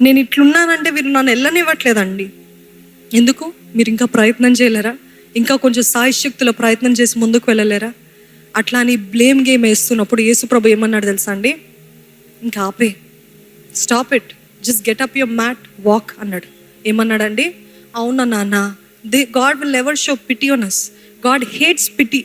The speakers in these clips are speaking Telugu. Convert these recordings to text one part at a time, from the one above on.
నేను ఇట్లున్నానంటే వీరు నన్ను వెళ్ళనివ్వట్లేదండి ఎందుకు? మీరు ఇంకా ప్రయత్నం చేయలేరా? ఇంకా కొంచెం సాయశక్తుల ప్రయత్నం చేసి ముందుకు వెళ్ళలేరా? అట్లా అని బ్లేమ్ గేమ్ వేస్తున్నప్పుడు యేసుప్రభు ఏమన్నాడు తెలుసా అండి? ఇంకా ఆపే. Stop it just get up your mat walk అన్నాడు. ఏమన్నాడండి? అవునా నాన్న? They God will ever show pity on us God hates pity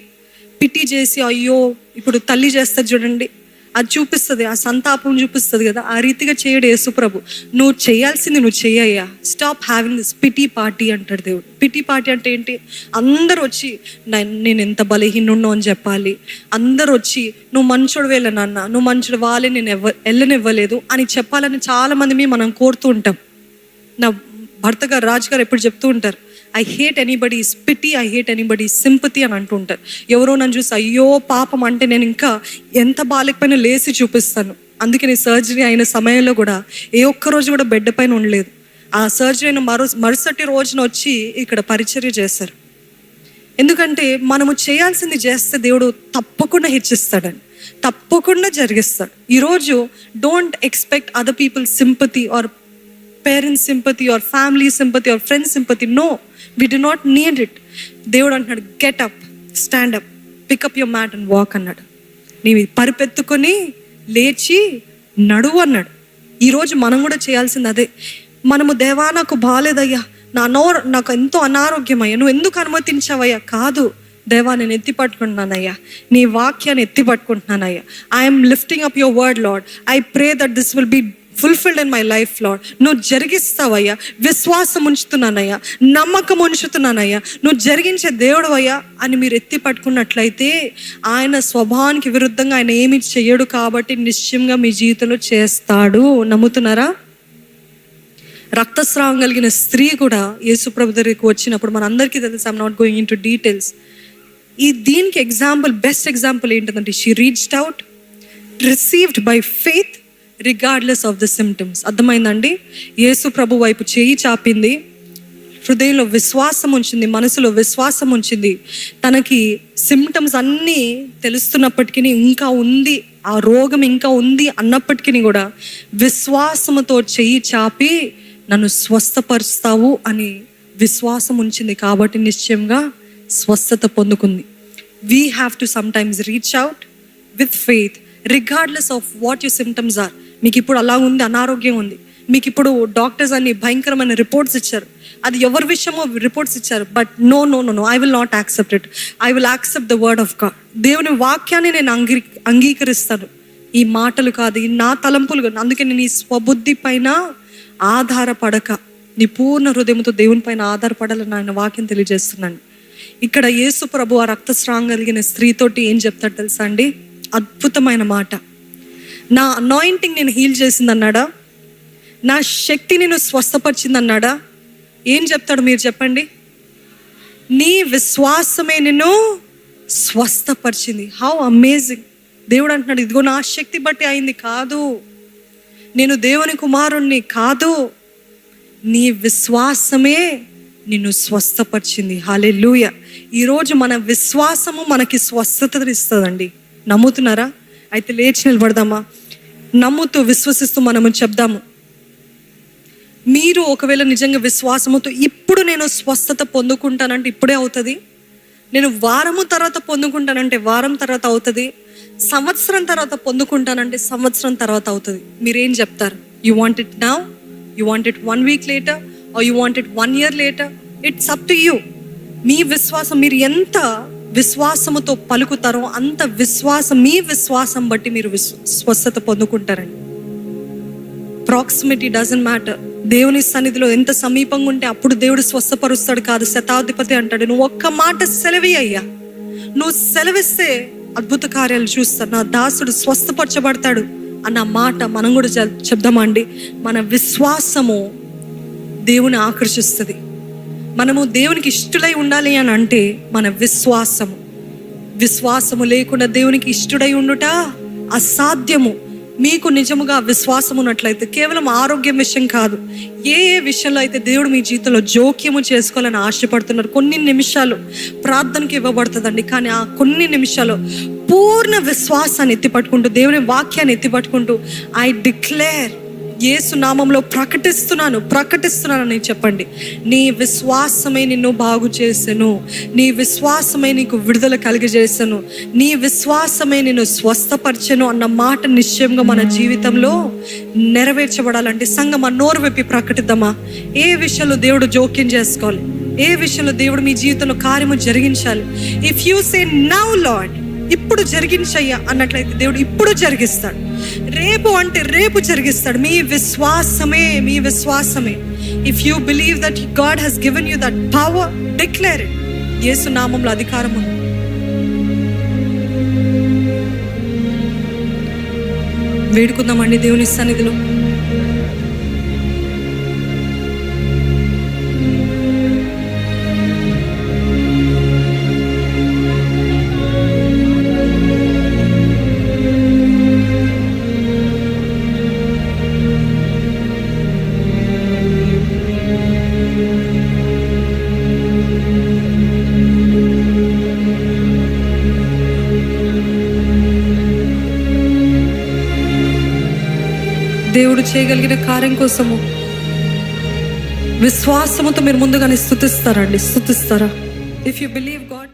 pity చేసి అయ్యో ఇప్పుడు తల్లి చేస్తారు చూడండి. అది చూపిస్తుంది ఆ సంతాపం చూపిస్తుంది కదా ఆ రీతిగా చేయడు యేసుప్రభు నువ్వు చేయాల్సింది నువ్వు చెయ్యయ్యా stop having this pity party అంటాడు దేవుడు. పిటీ పార్టీ అంటే ఏంటి? అందరు వచ్చి నేను ఎంత బలహీనున్నో అని చెప్పాలి. అందరూ వచ్చి నువ్వు మంచోడు వేళ నాన్న నువ్వు మంచోడు వాళ్ళే నేను ఎవ్వ వెళ్ళనివ్వలేదు అని చెప్పాలని చాలామంది మనం కోరుతూ ఉంటాం. నా భర్త గారు రాజు గారు ఎప్పుడు చెప్తూ ఉంటారు. I hate anybody pity I hate anybody sympathy అని అంటుంటారు. ఎవరో నన్ను చూసి అయ్యో పాపం అంటే నేను ఇంకా ఎంత బాలేకపోయినా లేచి చూపిస్తాను. అందుకే నేను సర్జరీ అయిన సమయంలో కూడా ఏ ఒక్క రోజు కూడా బెడ్ పైన ఉండలేదు. ఆ సర్జరీ అయిన మరో మరుసటి రోజున వచ్చి ఇక్కడ పరిచర్య చేశారు. ఎందుకంటే మనము చేయాల్సింది చేస్తే దేవుడు తప్పకుండా హెచ్చిస్తాడని తప్పకుండా జరిగిస్తాడు. ఈరోజు don't expect other people sympathy or parents sympathy or family sympathy or friends sympathy no we do not need it దేవుడు అంటున్నాడు get up stand up pick up your mat and walk అన్నాడు. నీవి పరిపెత్తుకొని లేచి నడువు అన్నాడు. ఈరోజు మనం కూడా చేయాల్సింది అదే. మనము దేవా నాకు బాగాలేదయ్యా నా నో నాకు ఎంతో అనారోగ్యమయ్యా. నువ్వు ఎందుకు అనుమతించావయ్యా? కాదు. దేవా నేను ఎత్తి పట్టుకుంటున్నానయ్యా. నీ వాక్యాన్ని ఎత్తి పట్టుకుంటున్నానయ్యా. I'm lifting up your word Lord I pray that this will be fulfilled in my life Lord నువ్వు జరిగిస్తావయ్యా. విశ్వాసం ఉంచుతున్నానయ్యా నమ్మకం ఉంచుతున్నానయ్యా నువ్వు జరిగించే దేవుడు అయ్యా అని మీరు ఎత్తి పట్టుకున్నట్లయితే ఆయన స్వభావానికి విరుద్ధంగా ఆయన ఏమి చెయ్యడు కాబట్టి నిశ్చయంగా మీ జీవితంలో చేస్తాడు. నమ్ముతున్నారా? రక్తస్రావం కలిగిన స్త్రీ కూడా యేసుప్రభు దగ్గరికి వచ్చినప్పుడు మనందరికీ తెలుసు I'm not going into details ఈ దీనికి ఎగ్జాంపుల్ బెస్ట్ ఎగ్జాంపుల్ ఏంటంటే she reached out received by faith regardless of the symptoms అర్థమైందండి? యేసు ప్రభు వైపు చేయి చాపింది. హృదయంలో విశ్వాసం ఉంచింది మనసులో విశ్వాసం ఉంచింది. తనకి సిమ్టమ్స్ అన్నీ తెలుస్తున్నప్పటికీ ఇంకా ఉంది ఆ రోగం ఇంకా ఉంది అన్నప్పటికీ కూడా విశ్వాసముతో చెయ్యి చాపి నన్ను స్వస్థపరుస్తావు అని విశ్వాసం ఉంచింది కాబట్టి నిశ్చయంగా స్వస్థత పొందుకుంది. We have to sometimes reach out with faith regardless of what you symptoms are మీకు ఇప్పుడు అలా ఉంది అనారోగ్యం ఉంది. మీకు ఇప్పుడు డాక్టర్స్ అన్ని భయంకరమైన రిపోర్ట్స్ ఇచ్చారు. అది ఎవరి విషయమో రిపోర్ట్స్ ఇచ్చారు. But no no no no I will not accept it I will accept the word of God దేవుని వాక్యాన్ని నేను అంగీ అంగీకరిస్తాను. ఈ మాటలు కాదు ఈ నా తలంపులు కాదు. అందుకే నేను ఈ స్వబుద్ధి పైన ఆధారపడక నీ పూర్ణ హృదయంతో దేవుని పైన ఆధారపడాలని ఆయన వాక్యం తెలియజేస్తున్నాను. ఇక్కడ యేసు ప్రభు ఆ రక్తస్రావం కలిగిన స్త్రీతోటి ఏం చెప్తాడు తెలుసా అండి? అద్భుతమైన మాట. నా అనాయింటింగ్ నేను హీల్ చేసిందన్నాడా? నా శక్తి నేను స్వస్థపరిచిందన్నాడా? ఏం చెప్తాడు మీరు చెప్పండి? నీ విశ్వాసమే నిన్ను స్వస్థపరిచింది. హౌ అమేజింగ్ దేవుడు అంటున్నాడు ఇదిగో నా శక్తి బట్టి అయింది కాదు. నేను దేవుని కుమారుణ్ణి కాదు. నీ విశ్వాసమే నిన్ను స్వస్థపరిచింది. హాలే లూయ ఈరోజు మన విశ్వాసము మనకి స్వస్థత ఇస్తుందండి నమ్ముతున్నారా? అయితే లేచి నిలబడదామా? నమ్ముతూ విశ్వసిస్తూ మనము చెప్దాము. మీరు ఒకవేళ నిజంగా విశ్వాసముతో ఇప్పుడు నేను స్వస్థత పొందుకుంటానంటే ఇప్పుడే అవుతుంది? నేను వారము తర్వాత పొందుకుంటానంటే వారం తర్వాత అవుతుంది? సంవత్సరం తర్వాత పొందుకుంటానంటే సంవత్సరం తర్వాత అవుతుంది? మీరేం చెప్తారు? You want it now you want it one week later or you want it one year later it's up to you మీ విశ్వాసం మీరు ఎంత విశ్వాసముతో పలుకుతారో అంత విశ్వాసం మీ విశ్వాసం బట్టి మీరు విశ్వ స్వస్థత పొందుకుంటారండి. ప్రాక్సిమిటీ డజన్ మ్యాటర్ దేవుని సన్నిధిలో ఎంత సమీపంగా ఉంటే అప్పుడు దేవుడు స్వస్థపరుస్తాడు కాదు. శతాధిపతి అంటాడు నువ్వు ఒక్క మాట సెలవి అయ్యా. నువ్వు సెలవిస్తే అద్భుత కార్యాలు చూస్తాడు నా దాసుడు స్వస్థపరచబడతాడు. అన్న మాట మనం కూడా చెప్- చెప్దామండి మన విశ్వాసము దేవుని ఆకర్షిస్తుంది. మనము దేవునికి ఇష్టడై ఉండాలి అని అంటే మన విశ్వాసము. విశ్వాసము లేకుండా దేవునికి ఇష్టడై ఉండుట అసాధ్యము. మీకు నిజముగా విశ్వాసం ఉన్నట్లయితే కేవలం ఆరోగ్యం విషయం కాదు. ఏ ఏ విషయంలో అయితే దేవుడు మీ జీవితంలో జోక్యము చేసుకోవాలని ఆశపడుతున్నారు కొన్ని నిమిషాలు ప్రార్థనకి ఇవ్వబడుతుందండి. కానీ ఆ కొన్ని నిమిషాలు పూర్ణ విశ్వాసాన్ని ఎత్తిపట్టుకుంటూ దేవుని వాక్యాన్ని ఎత్తిపట్టుకుంటూ ఐ డిక్లేర్ యేసు నామంలో ప్రకటిస్తున్నాను ప్రకటిస్తున్నానని చెప్పండి. నీ విశ్వాసమే నిన్ను బాగు చేసెను. నీ విశ్వాసమే నీకు విడుదల కలిగజేసెను. నీ విశ్వాసమే నిన్ను స్వస్థపరచెను అన్న మాట నిశ్చయంగా మన జీవితంలో నెరవేర్చబడాలంటే సంగమా నోరు వెప్పి ప్రకటిద్దామా? ఏ విషయంలో దేవుడు జోక్యం చేసుకోవాలి? ఏ విషయంలో దేవుడు మీ జీవితంలో కార్యము జరిగించాలి? If you say now Lord ఇప్పుడు జరిగించయ్యా అన్నట్లయితే దేవుడు ఇప్పుడు జరిగిస్తాడు. రేపు అంటే రేపు జరిగిస్తాడు. మీ విశ్వాసమే మీ విశ్వాసమే. If you believe that God he's given you that power declare it Yesu నామంలో అధికారం ఉంది. వేడుకుందామండి దేవుని సన్నిధిలో. దేవుడు చేయగలిగిన కార్యం కోసము. విశ్వాసముతో మీరు ముందుగానే స్థుతిస్తారండి స్థుతిస్తారా ఇఫ్ యు బిలీవ్ గాడ్